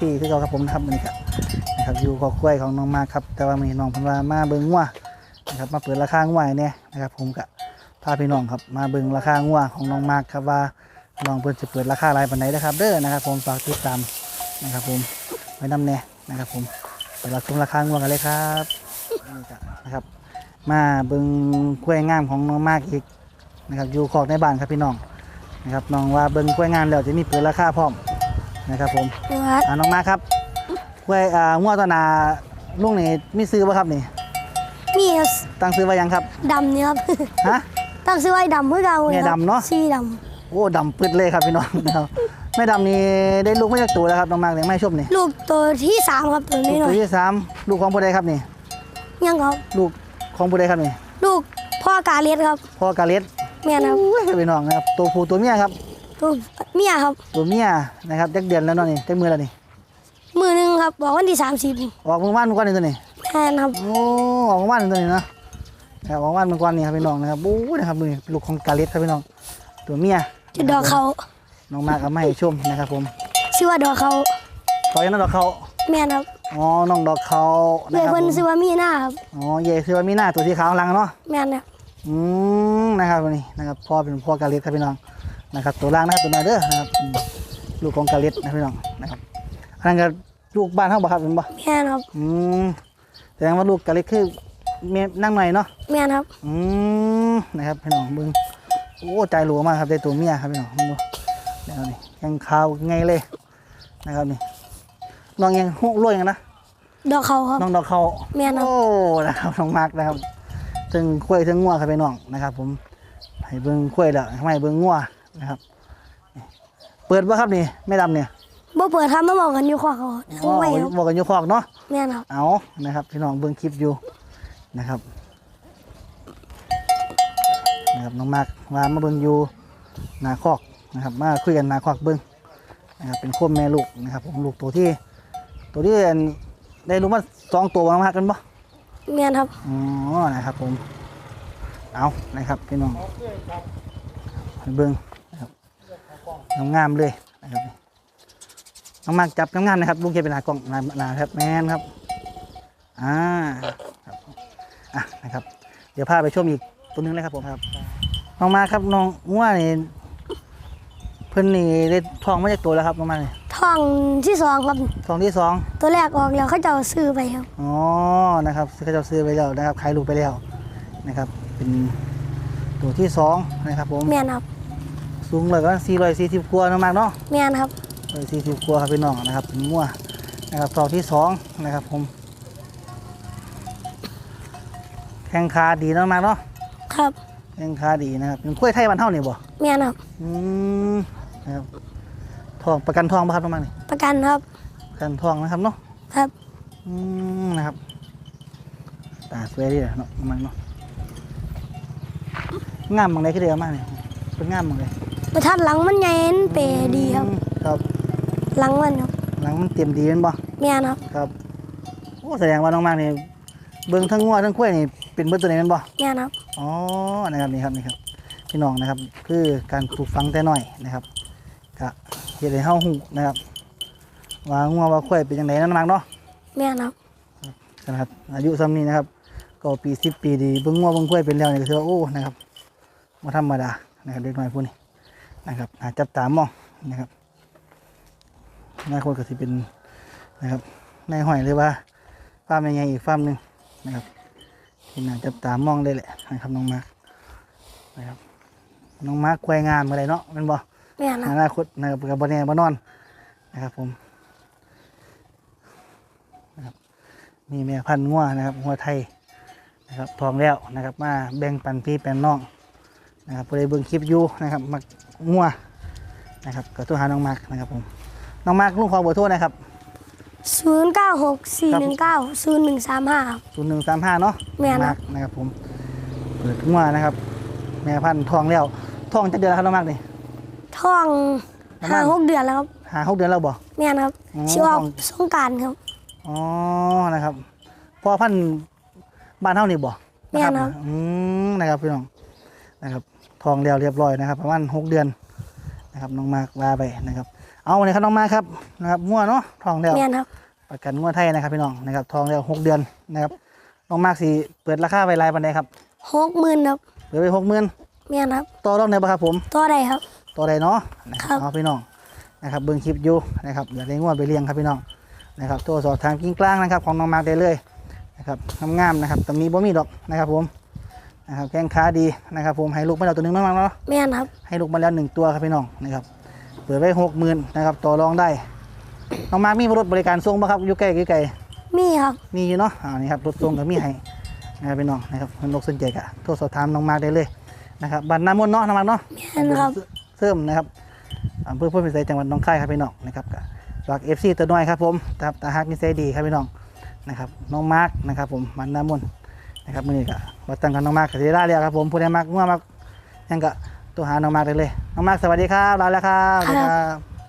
ฟซีที่เราครับผมนะครับนนี้ครับนะครับอยู่ขอกล้วยของน้องมาครับ แต่ว่ามีน้องพันวามาเบิ่งงัวนะครับมาเปิดราคางัวให้เนี่ยนะครับผมก็พาพี่น้องครับมาเบิ่งราคางัวของน้องมากครับว่าน้องเพิ่นจะเปิดราคาอะไรปานไหนนะครับ เด้อนะครับ ผมฝากติดตามนะครับ ผมไว้นำแน่นะครับ ผมไปรับชมราคางัวกันเลยครับนะครับ มาเบิ่งกล้วยงามของน้องมากอีกนะครับอยู่ขอกในบ้านครับพี่น้องนะครับน้องว่าเบิ่งกล้วยงามแล้วจะมีเปิดราคาพร้อม นะครับผมครับอ่าน้องมากครับกล้วยอ่างวดตนาลุงนี่มีซื้อป่ะครับนี่ มีครับตั้งซื้อไว้ยังครับ ดำเนี่ยครับ ฮะ ตั้งซื้อไว้ดำเพื่อเก่าเมียดำเนอะสีดโอ้ดำปึดเลยครับพี่น้องนะครับแม่ดำนี่ได้ลูกไม่จากตัวแล้วครับน้องมากเลี้ยงไม่ชมนี่ำลูกตัวที่สามครับตัวลูนี้กหน่ตัอวยที่สามลูกของผู้ใดครับนี่ ยังครับลูกของผู้ใดครับนี่ลูกพ่อกาเลียดครับพ่อกาเลสเมียนะครับโอ้ยพี่น้องนะครับตัวผู้ตัวเมียครับ ตัวเมียครับ ตัวเมียนะครับจักเดือนแล้วเนาะนี่จักมือแล้วนี่มือหนึ่งครับบอกวันที่สามสิบออกเมื่อวานเมื่อก่อนนี่ตัวนี้แม่นครับโอ้ออกเมื่อวานนี่ตัวนี้นะนะครับออกเมื่อวานเมื่อก่อนนี่ครับพี่น้องนะครับโอ้ยนะครับมือลูกของกาเลสครับพี่น้องตัวเมียจุดดอกเขาน้องมากเอามาให้ชมนะครับผมชื่อว่าดอกเขาต่อจากนั้นดอกเขาแม่นครับอ๋อน้องดอกเขาเลนะยครับเพิ่นผมชื่อว่ามีหน้าครับอ๋อเย่คือว่ามีหน้าตัวสีขาวข้างหลังเนาะแม่นครับอืมนะครับวันนี้นะครับพ่อเป็นพ่อกาเลสครับพี่น้อง นะครับ ตัวล่างนะครับตัวน้อยเด้อนะครับอืมลูกของกาเลสนะพี่น้องนะครับอันนั้นก็ลูกบ้านเขาบ่ครับเป็นบ่แม่นครับอืมแสดงว่าลูกกาเล็กคือเมียนั่งหน่อยเนาะ แม่นครับอืมนะครับพี่น้องเบึงโอ้ใจหลวมากครับได้ตัวเมียครับพี่น้องดูเดี๋ยวนี่ยังขาวไงเลยนะครับนี่น้องยังหุรวยกันนะดอกเขาครับ น้องดอกเขาแม่นครับ โอ้นะครับน้องมาร์กนะครับถึงคุ้ยถึงงัวครับพี่น้องนะครับ ผมให้เบิ้งคุ้ยแล้วให้เบิ้งงัว นะครับนี่เปิดว่าครับนี่ไม่ดำเนี่ยบ่เปิดทำมาบอกกันอยู่ข้อเขาอ๋อไม่ครับบอกกันอยู่คอกเนาะแม่นครับเอานะครับพี่น้องเบิ้งคลิปอยู่นะครับนะครับน้องมากมามาเบิ้งอยู่หนาคอกนะครับ มาคุยกันหนาคอกเบิ้งนะครับเป็นควบแม่ลูกนะครับผมลูกตัวที่ ตัวที่อันได้รู้มาสองตัวมากันปะแม่นครับ อ๋อ นะครับผม เอานะครับพี่น้องให้เบิ้งนะครับ งามๆเลยนะครับน้องมากจับงามๆนะครับลุงเกเป็นหนากล่องหนาหนาครับแมนครับอ่าครับอะนะครับ เดี๋ยวพาไปชมอีกตัวหนึงเลยครับผมครับน้องมาครับน้องง่วนี่เพิ่นนี่ได้ทองมาจากตัวแล้วครับน้องมาเนี่ยทองที่สองครับทองที่สองตัวแรกออกแล้วเขาจะเอาซื้อไปครับอ๋อนะครับซื้อเขาเจ้าซื้อไปแล้วนะครับขายลูกไปแล้วนะครับ เป็นตัวที่สองนะครับผมแม่นครับ สูงเลยก็สี่ร้อยสี่สิบกว่าน้องมากเนาะแม่นครับร้อยสี่สิบกว่าครับพี่น้องนะครับเป็นง่วนะครับทองที่สองนะครับผมแข้งขาดีเนาะน้องมากเนาะครับแข้งขาดีนะครับเป็นกล้วยไทยบ้านเท่านี่บ่แม่นครับอืมนะครับทองประกันทองป่ะครับน้องมังนี่ประกันครับประกันทองนะครับเนาะครับอืมนะครับตาสวยดีเลยเนาะน้องมังเนาะงามบางใดคือเดียวมากเนี่ยเป็นงามบางใด ประทัดหลังมันใหญ่มันเปรดีครับอืมครับหลังมันครับหลังมันเต็มดีแมันบ่แม่นครับครับโอ้แสดงว่าน้องมังนี่เบิ่งทั้งงัวทั้งกล้วยนี่เป็นเบิดตัวไหนแมันบ่แม่นครับอ๋อนะครับนี่ครับนี่ครับ พี่น้องนะครับ คือการปลูกฝังแต่น้อยนะครับกะเฮ็ดให้เฮาฮู้นะครับ ว่างัวว่าควายเป็นจังไดนั่นมักเนาะแม่นครับขนาดอายุซ้ำนี้นะครับ ก็ปีสิบปีดีเบิ่งงัวเบิ่งควายเป็นแล้วนี่ก็ถือว่าโอ้นะครับบ่ธรรมดานะครับเด็กน้อยผู้นี้ นะครับอาจับตามองนะครับอนาคตก็สิเป็นนะครับนายห้อยหรือว่าฟาร์มใหญ่ๆอีกฟาร์มหนึงนะครับที่น่าจับตามองได้แหละนะครับน้องมาร์คนะครับน้องมาร์คควายงามอะไรเนาะแมันบ่แม่นครับอนาคตนะครับกับบแน่บนอนนะครับผมนะครับมีแม่พันธุ์งัวนะครับงัวไทยนะครับทองแล้วนะครับมาแบ่งปันพี่แปนน้องนะครับผู้ใดเบิ่งคลิปอยู่นะครับมัก งัวนะครับก็โทรหาน้องมาร์กนะครับผมน้องมาร์กลุงขอเบอร์โทรนะครับศูนย์เก้าหกสี่หนึ่งเก้าศูนย์หนึ่งสามห้าครับศูนย์หนึ่งสามห้าเนาะแม่นมาร์กนะครับผมเปิดงัวนะครับ แม่พันธุ์ทองแล้วทองจะเดือนแล้วครับน้องมาร์กนี่ ท่องประมาณห้าหกเดือนแล้วครับหาหกเดือนแล้วบ่ แม่นครับอ๋อชื่อว่าสงกรารครับ อ๋อ นะครับพอพันธุ์บ้านเท่านี่บ่แม่นครับ อืมนะครับพี่น้องนะครับ ทองเดียวเรียบร้อยนะครับ ประมาณหกเดือนนะครับน้องมากลาไปนะครับเอาเอาเลยครับน้องมาครับนะครับงัวเนาะทองแล้วแม่นครับประกันงัวไทยนะครับพี่น้องนะครับทองแล้วหกเดือนนะครับน้องมากสีเปิดราคาไว้รายปันใดครับหกหมื่นครับเปิดไปหกหมื่นแม่นครับต่อรองได้ปะครับผมต่อได้ครับต่อใดเนาะนะครับเอาพี่น้องนะครับเบิ่งคลิปอยู่นะครับอยากได้งัวไปเลี้ยงครับพี่น้องนะครับตัวสอบทางกิ้งกลางนะครับของน้องมากได้เลยนะครับงามๆนะครับตรงนี้บ่มีดอกนะครับผม นะครับแข้งขาดีนะครับผมให้ลูกมาแล้วตัวหนึงน้องมากเนาะแม่นครับ ให้ลูกมาแล้วหนึ่งตัวครับพี่น้องนะครับเปิดไว้หกหมื่นนะครับต่อรองได้น้องมาร์คมีรถบริการส่งป่ะครับอยู่ใกล้อยู่ไกลมีครับมีอยู่เนาะอ่านี่ครับรถส่งก็มีให้นะครับพี่น้องนะครับมันนกสนใจกะโทรสอบถามน้องมาร์คได้เลยนะครับบัตรน้ำมนต์เนาะน้องมาร์คเนาะแม่นครับเสริมนะครับอำเภอพุทธพิสัยจังหวัดหนองคายครับพี่น้องนะครับก็ฝากเอฟซีตัวน้อยครับผมครับตาฮักนิสัยดีครับพี่น้องนะครับน้องมาร์คนะครับผมบัตรน้ำมนต์ นะครับมือนี้ก็วัดตั้งกันน้องมากกับเซราเลยครับผมผู้ใดมักง่วมักยังก็ตัวหาน้องมาร์คได้เลยน้องมากสวัสดีครับลาแล้วครับสวัสดีครับ